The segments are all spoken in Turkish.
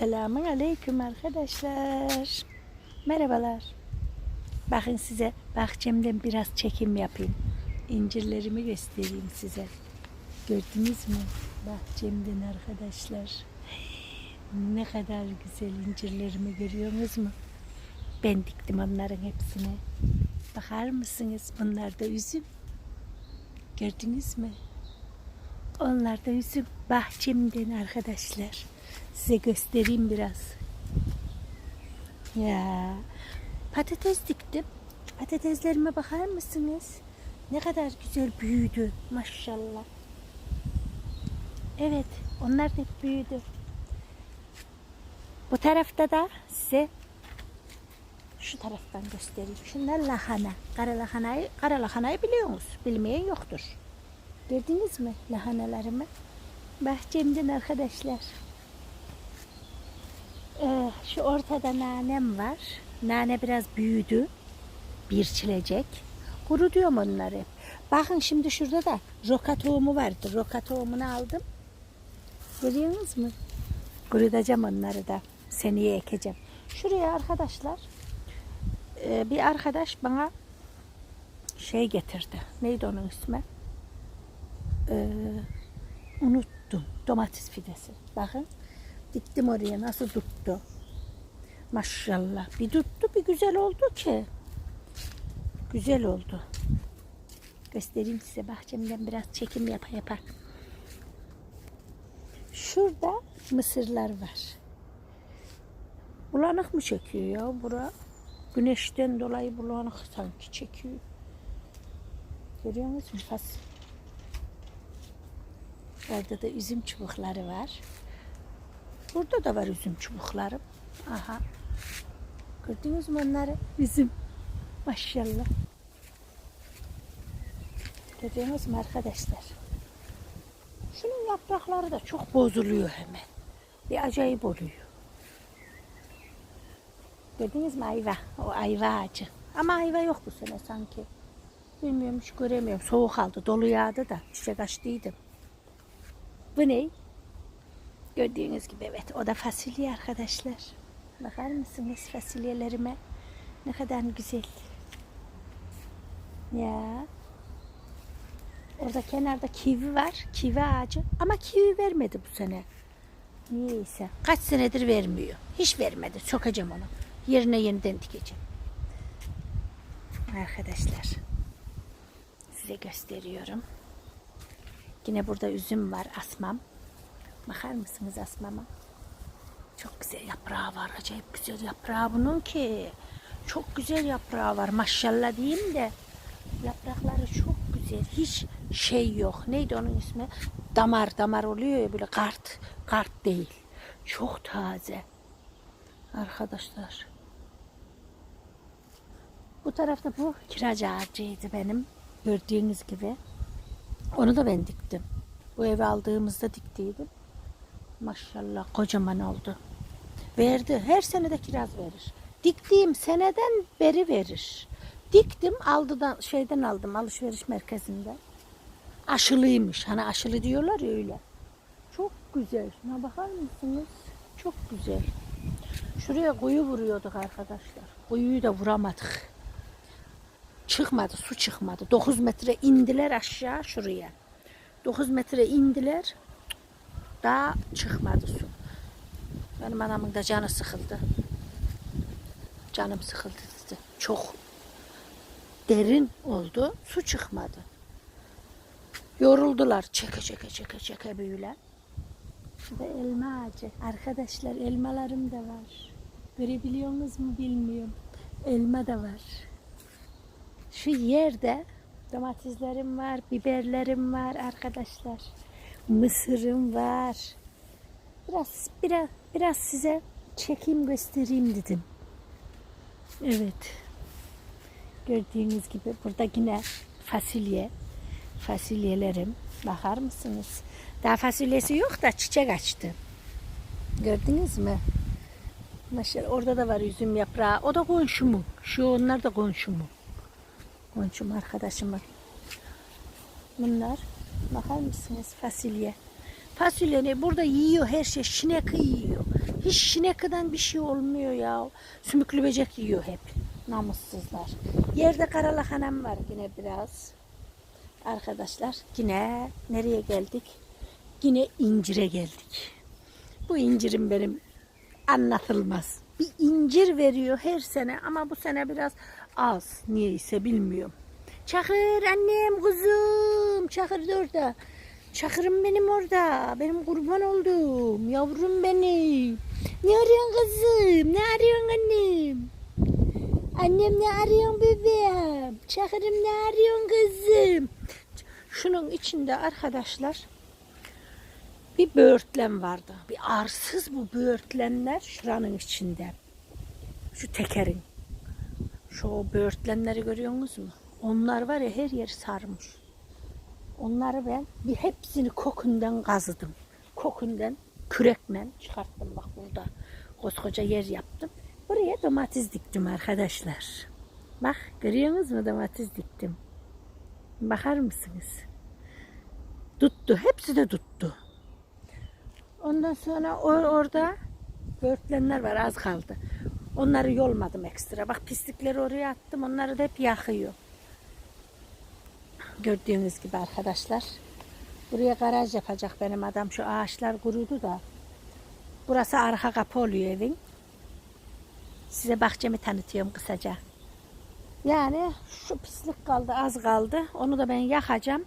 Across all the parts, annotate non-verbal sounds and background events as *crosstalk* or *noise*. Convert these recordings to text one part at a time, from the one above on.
Selamun aleyküm arkadaşlar. Merhabalar. Bakın size bahçemden biraz çekim yapayım. İncirlerimi göstereyim size. Gördünüz mü? Bahçemden arkadaşlar. Ne kadar güzel incirlerimi görüyorsunuz mu? Ben diktim onların hepsine. Bakar mısınız? Bunlar da üzüm. Gördünüz mü? Onlar da üzüm bahçemden arkadaşlar. Size göstereyim biraz. Ya patates diktim. Patateslerime bakar mısınız? Ne kadar güzel büyüdü maşallah. Evet onlar da büyüdü. Bu tarafta da size şu taraftan göstereyim. Şunlar lahana. Kara lahanayı, kara lahanayı biliyorsunuz. Bilmeyen yoktur. Gördünüz mü lahanalarımı? Bahçemden arkadaşlar. Ee, şu ortada nanem var. Nane biraz büyüdü. Bir çilecek. Kuru diyorum onları. Bakın şimdi şurada da roka tohumu vardı. Roka tohumunu aldım. Görüyorsunuz mu? Kurutacağım onları da. Seneye ekeceğim. Şuraya arkadaşlar e, bir arkadaş bana şey getirdi. Neydi onun ismi? Ee, unuttum. Domates fidesi. Bakın. Diktim oraya nasıl tuttu. Maşallah. Bir tuttu bir güzel oldu ki. Güzel oldu. Göstereyim size bahçemden biraz çekim yapa yapa. Şurada mısırlar var. Bulanık mı çekiyor ya bura? Güneşten dolayı bulanık sanki çekiyor. Görüyor musun? Fas. Orada da üzüm çubukları var. Burada da var üzüm çubuklarım. Aha. Gördünüz mü onları? Üzüm. Maşallah. Görüyorsunuz mu arkadaşlar? Şunun yaprakları da çok bozuluyor hemen. Bir acayip oluyor. Gördünüz mü ayva? O ayva ağacı. Ama ayva yok bu sene sanki. Bilmiyorum hiç göremiyorum. Soğuk aldı, dolu yağdı da çiçek açtıydım. Bu ne? Gördüğünüz gibi evet o da fasulye arkadaşlar. Bakar mısınız fasulyelerime? Ne kadar güzel. Ya. Orada kenarda kivi var. Kivi ağacı. Ama kivi vermedi bu sene. Niyeyse. Kaç senedir vermiyor. Hiç vermedi. Sokacağım onu. Yerine yeniden dikeceğim. Arkadaşlar. Size gösteriyorum. Yine burada üzüm var asmam. Bakar mısınız asmama? Çok güzel yaprağı var. Acayip güzel yaprağı bunun ki. Çok güzel yaprağı var. Maşallah diyeyim de. Yaprakları çok güzel. Hiç şey yok. Neydi onun ismi? Damar damar oluyor ya böyle kart. Kart değil. Çok taze. Arkadaşlar. Bu tarafta bu kiracı ağacıydı benim. Gördüğünüz gibi. Onu da ben diktim. Bu evi aldığımızda diktiydim. Maşallah kocaman oldu. Verdi. Her sene de kiraz verir. Diktiğim seneden beri verir. Diktim aldıdan şeyden aldım alışveriş merkezinde. Aşılıymış. Hani aşılı diyorlar ya öyle. Çok güzel. Şuna bakar mısınız? Çok güzel. Şuraya kuyu vuruyorduk arkadaşlar. Kuyuyu da vuramadık. Çıkmadı, su çıkmadı. 9 metre indiler aşağı şuraya. 9 metre indiler. Daha çıkmadı su. Benim anamın da canı sıkıldı. Canım sıkıldı dedi. Çok derin oldu. Su çıkmadı. Yoruldular. Çeke çeke çeke çeke böyle. Ve elma ağacı. Arkadaşlar elmalarım da var. Görebiliyorsunuz mu bilmiyorum. Elma da var. Şu yerde domateslerim var, biberlerim var arkadaşlar. Mısırım var. Biraz biraz biraz size çekeyim göstereyim dedim. Evet. Gördüğünüz gibi burada yine fasulye. Fasulyelerim. Bakar mısınız? Daha fasulyesi yok da çiçek açtı. Gördünüz mü? Maşallah orada da var üzüm yaprağı. O da komşumu. Şu onlar da komşumu. Komşum arkadaşımın. Bunlar bakar mısınız fasulye. Fasulye ne? Burada yiyor her şey. Şineki yiyor. Hiç şinekeden bir şey olmuyor ya. Sümüklü böcek yiyor hep. Namussuzlar. Yerde karalahanam var yine biraz. Arkadaşlar yine nereye geldik? Yine incire geldik. Bu incirim benim anlatılmaz. Bir incir veriyor her sene ama bu sene biraz az. Niyeyse bilmiyorum. Çakır annem kuzum. Çakır da orada. Çakırım benim orada. Benim kurban oldum. Yavrum benim. Ne arıyorsun kızım? Ne arıyorsun annem? Annem ne arıyorsun bebeğim? Çakırım ne arıyorsun kızım? Şunun içinde arkadaşlar bir böğürtlen vardı. Bir arsız bu böğürtlenler şuranın içinde. Şu tekerin. Şu böğürtlenleri görüyorsunuz mu? Onlar var ya her yeri sarmış. Onları ben bir hepsini kokundan kazıdım. Kokundan kürekle çıkarttım bak burada. Koskoca yer yaptım. Buraya domates diktim arkadaşlar. Bak görüyorsunuz mu domates diktim. Bakar mısınız? Tuttu. Hepsi de tuttu. Ondan sonra or- orada böğürtlenler var az kaldı. Onları yolmadım ekstra. Bak pislikleri oraya attım. Onları da hep yakıyor. Gördüğünüz gibi arkadaşlar. Buraya garaj yapacak benim adam. Şu ağaçlar kurudu da. Burası arka kapı oluyor evin. Size bahçemi tanıtıyorum kısaca. Yani şu pislik kaldı az kaldı. Onu da ben yakacağım.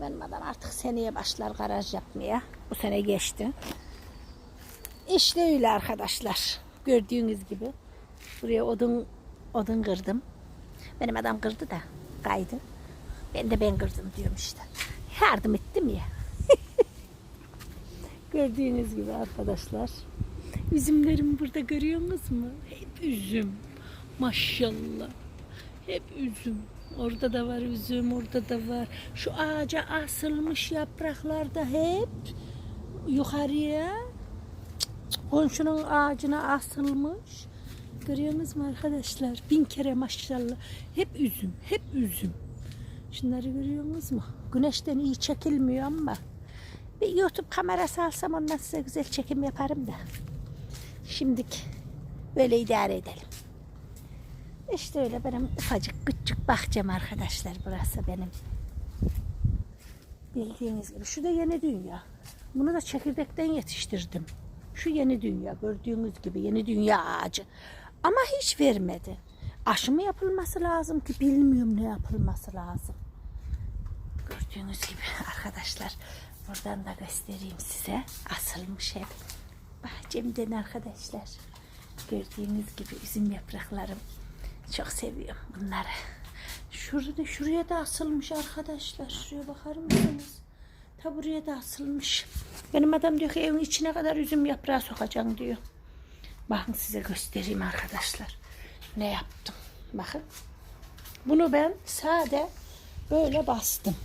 Benim adam artık seneye başlar garaj yapmaya. Bu sene geçti. İşte öyle arkadaşlar. Gördüğünüz gibi. Buraya odun odun kırdım. Benim adam kırdı da kaydı. Ben de ben kırdım diyorum işte. Yardım ettim ya. *laughs* Gördüğünüz gibi arkadaşlar. Üzümlerim burada görüyorsunuz mu? Hep üzüm. Maşallah. Hep üzüm. Orada da var üzüm, orada da var. Şu ağaca asılmış yapraklar da hep yukarıya komşunun ağacına asılmış. Görüyorsunuz mu arkadaşlar? Bin kere maşallah. Hep üzüm, hep üzüm. Şunları görüyorsunuz mu? Güneşten iyi çekilmiyor ama bir YouTube kamerası alsam ondan size güzel çekim yaparım da. Şimdik böyle idare edelim. İşte öyle benim ufacık küçük bahçem arkadaşlar burası benim. Bildiğiniz gibi. Şu da yeni dünya. Bunu da çekirdekten yetiştirdim. Şu yeni dünya gördüğünüz gibi yeni dünya ağacı. Ama hiç vermedi. Aşı mı yapılması lazım ki bilmiyorum ne yapılması lazım. Gördüğünüz gibi *laughs* arkadaşlar buradan da göstereyim size. Asılmış hep. Bahçemden arkadaşlar. Gördüğünüz gibi üzüm yapraklarım. Çok seviyorum bunları. Şurada şuraya da asılmış arkadaşlar. Şuraya bakar mısınız? Ta buraya da asılmış. Benim adam diyor ki evin içine kadar üzüm yaprağı sokacaksın diyor. Bakın size göstereyim arkadaşlar. Ne yaptım? Bakın. Bunu ben sade böyle bastım.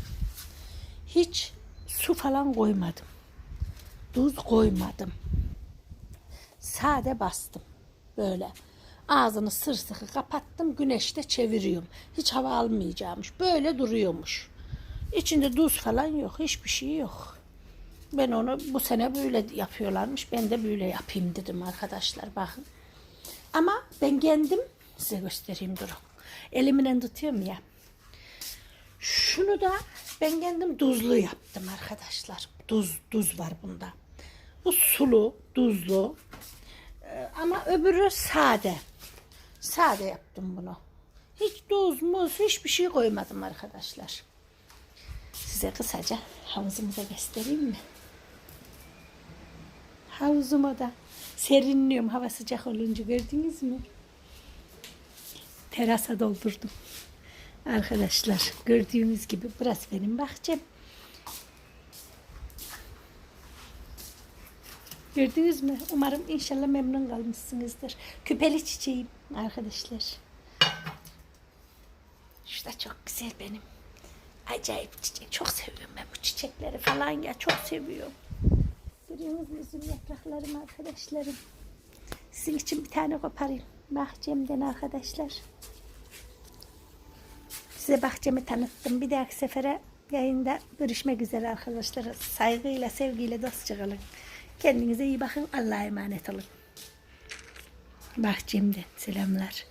Hiç su falan koymadım. Tuz koymadım. Sade bastım. Böyle. Ağzını sır sıkı kapattım. Güneşte çeviriyorum. Hiç hava almayacakmış. Böyle duruyormuş. İçinde tuz falan yok. Hiçbir şey yok. Ben onu bu sene böyle yapıyorlarmış. Ben de böyle yapayım dedim arkadaşlar. Bakın. Ama ben kendim size göstereyim durun. Elimle tutuyorum ya. Şunu da ben kendim tuzlu yaptım arkadaşlar. Tuz, tuz var bunda. Bu sulu, tuzlu. Ee, Ama öbürü sade. Sade yaptım bunu. Hiç tuz, muz, hiçbir şey koymadım arkadaşlar. Size kısaca havuzumu da göstereyim mi? Havuzuma da serinliyorum hava sıcak olunca gördünüz mü? Terasa doldurdum. Arkadaşlar gördüğünüz gibi burası benim bahçem. Gördünüz mü? Umarım inşallah memnun kalmışsınızdır. Küpeli çiçeğim arkadaşlar. Şu da çok güzel benim. Acayip çiçek. Çok seviyorum ben bu çiçekleri falan ya. Çok seviyorum. Görüyorsunuz mu üzüm yapraklarım arkadaşlarım. Sizin için bir tane koparayım. Bahçemden arkadaşlar. Size bahçemi tanıttım. Bir dahaki sefere yayında görüşmek üzere arkadaşlar. Saygıyla, sevgiyle dostça kalın. Kendinize iyi bakın. Allah'a emanet olun. Bahçemden selamlar.